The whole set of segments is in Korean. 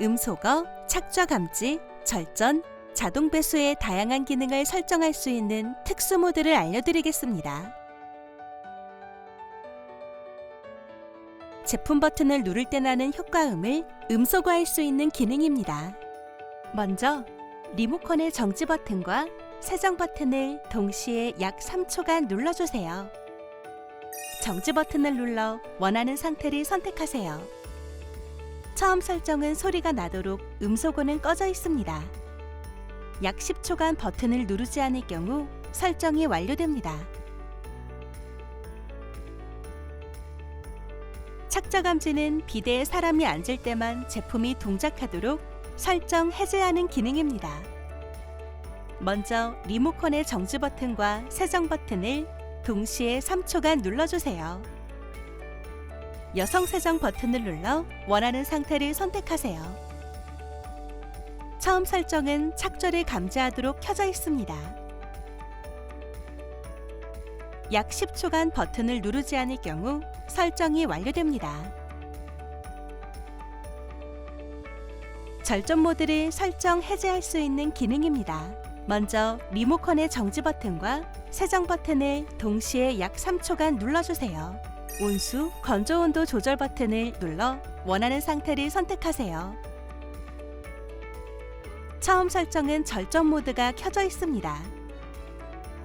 음소거, 착좌 감지, 절전, 자동 배수의 다양한 기능을 설정할 수 있는 특수 모드를 알려드리겠습니다. 제품 버튼을 누를 때 나는 효과음을 음소거할 수 있는 기능입니다. 먼저 리모컨의 정지 버튼과 세정 버튼을 동시에 약 3초간 눌러주세요. 정지 버튼을 눌러 원하는 상태를 선택하세요. 처음 설정은 소리가 나도록 음소거는 꺼져 있습니다. 약 10초간 버튼을 누르지 않을 경우 설정이 완료됩니다. 착자 감지는 비대에 사람이 앉을 때만 제품이 동작하도록 설정 해제하는 기능입니다. 먼저 리모컨의 정지 버튼과 세정 버튼을 동시에 3초간 눌러주세요. 여성 세정 버튼을 눌러 원하는 상태를 선택하세요. 처음 설정은 착조를 감지하도록 켜져 있습니다. 약 10초간 버튼을 누르지 않을 경우 설정이 완료됩니다. 절전 모드를 설정 해제할 수 있는 기능입니다. 먼저 리모컨의 정지 버튼과 세정 버튼을 동시에 약 3초간 눌러주세요. 온수, 건조 온도 조절 버튼을 눌러 원하는 상태를 선택하세요. 처음 설정은 절전 모드가 켜져 있습니다.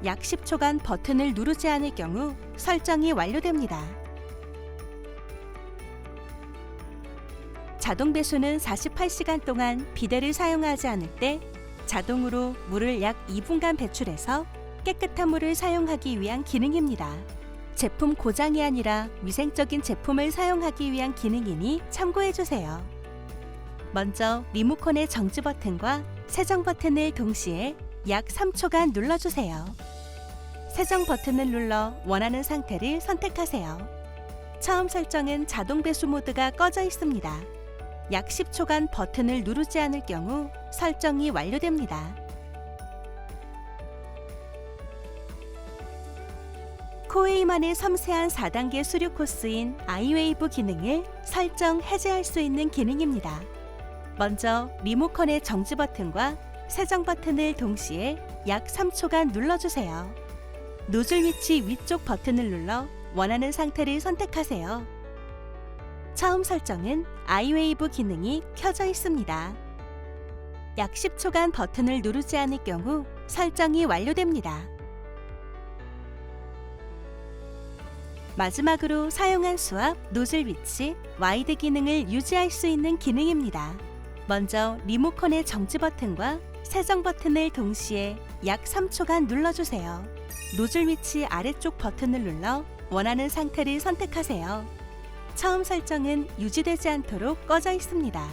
약 10초간 버튼을 누르지 않을 경우 설정이 완료됩니다. 자동 배수는 48시간 동안 비데를 사용하지 않을 때 자동으로 물을 약 2분간 배출해서 깨끗한 물을 사용하기 위한 기능입니다. 제품 고장이 아니라 위생적인 제품을 사용하기 위한 기능이니 참고해 주세요. 먼저 리모컨의 정지 버튼과 세정 버튼을 동시에 약 3초간 눌러주세요. 세정 버튼을 눌러 원하는 상태를 선택하세요. 처음 설정은 자동 배수 모드가 꺼져 있습니다. 약 10초간 버튼을 누르지 않을 경우 설정이 완료됩니다. 코웨이만의 섬세한 4단계 수류 코스인 아이웨이브 기능을 설정 해제할 수 있는 기능입니다. 먼저 리모컨의 정지 버튼과 세정 버튼을 동시에 약 3초간 눌러주세요. 노즐 위치 위쪽 버튼을 눌러 원하는 상태를 선택하세요. 처음 설정은 아이웨이브 기능이 켜져 있습니다. 약 10초간 버튼을 누르지 않을 경우 설정이 완료됩니다. 마지막으로 사용한 수압, 노즐 위치, 와이드 기능을 유지할 수 있는 기능입니다. 먼저 리모컨의 정지 버튼과 세정 버튼을 동시에 약 3초간 눌러주세요. 노즐 위치 아래쪽 버튼을 눌러 원하는 상태를 선택하세요. 처음 설정은 유지되지 않도록 꺼져 있습니다.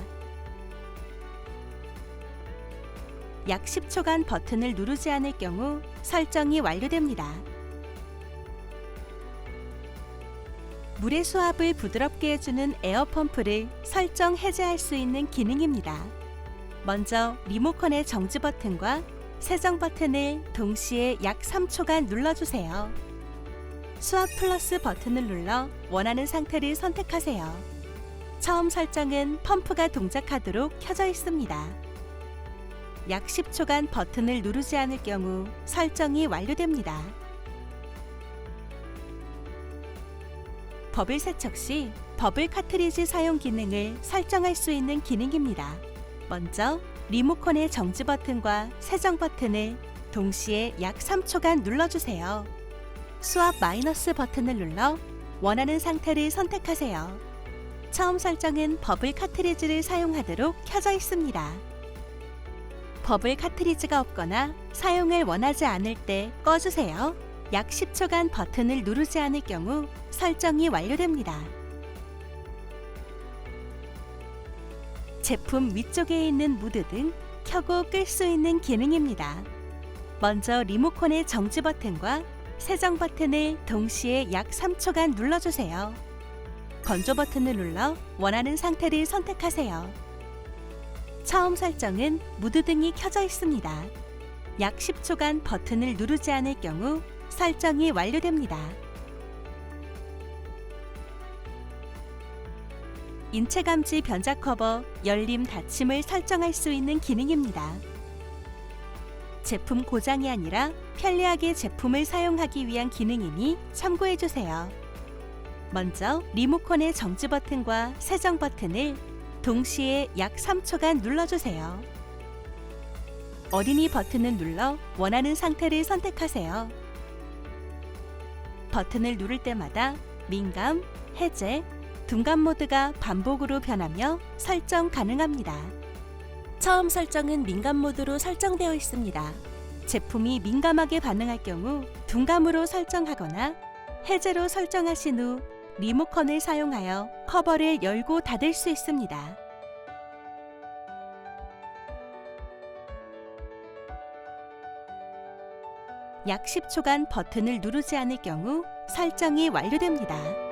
약 10초간 버튼을 누르지 않을 경우 설정이 완료됩니다. 물의 수압을 부드럽게 해주는 에어펌프를 설정 해제할 수 있는 기능입니다. 먼저 리모컨의 정지 버튼과 세정 버튼을 동시에 약 3초간 눌러주세요. 수압 플러스 버튼을 눌러 원하는 상태를 선택하세요. 처음 설정은 펌프가 동작하도록 켜져 있습니다. 약 10초간 버튼을 누르지 않을 경우 설정이 완료됩니다. 버블 세척 시 버블 카트리지 사용 기능을 설정할 수 있는 기능입니다. 먼저 리모컨의 정지 버튼과 세정 버튼을 동시에 약 3초간 눌러주세요. 수압 마이너스 버튼을 눌러 원하는 상태를 선택하세요. 처음 설정은 버블 카트리지를 사용하도록 켜져 있습니다. 버블 카트리지가 없거나 사용을 원하지 않을 때 꺼주세요. 약 10초간 버튼을 누르지 않을 경우 설정이 완료됩니다. 제품 위쪽에 있는 무드 등 켜고 끌 수 있는 기능입니다. 먼저 리모컨의 정지 버튼과 세정 버튼을 동시에 약 3초간 눌러주세요. 건조 버튼을 눌러 원하는 상태를 선택하세요. 처음 설정은 무드 등이 켜져 있습니다. 약 10초간 버튼을 누르지 않을 경우 설정이 완료됩니다. 인체 감지 변작 커버 열림 닫힘을 설정할 수 있는 기능입니다. 제품 고장이 아니라 편리하게 제품을 사용하기 위한 기능이니 참고해 주세요. 먼저 리모컨의 정지 버튼과 세정 버튼을 동시에 약 3초간 눌러주세요. 어린이 버튼을 눌러 원하는 상태를 선택하세요. 버튼을 누를 때마다 민감, 해제, 둔감 모드가 반복으로 변하며 설정 가능합니다. 처음 설정은 민감 모드로 설정되어 있습니다. 제품이 민감하게 반응할 경우 둔감으로 설정하거나 해제로 설정하신 후 리모컨을 사용하여 커버를 열고 닫을 수 있습니다. 약 10초간 버튼을 누르지 않을 경우 설정이 완료됩니다.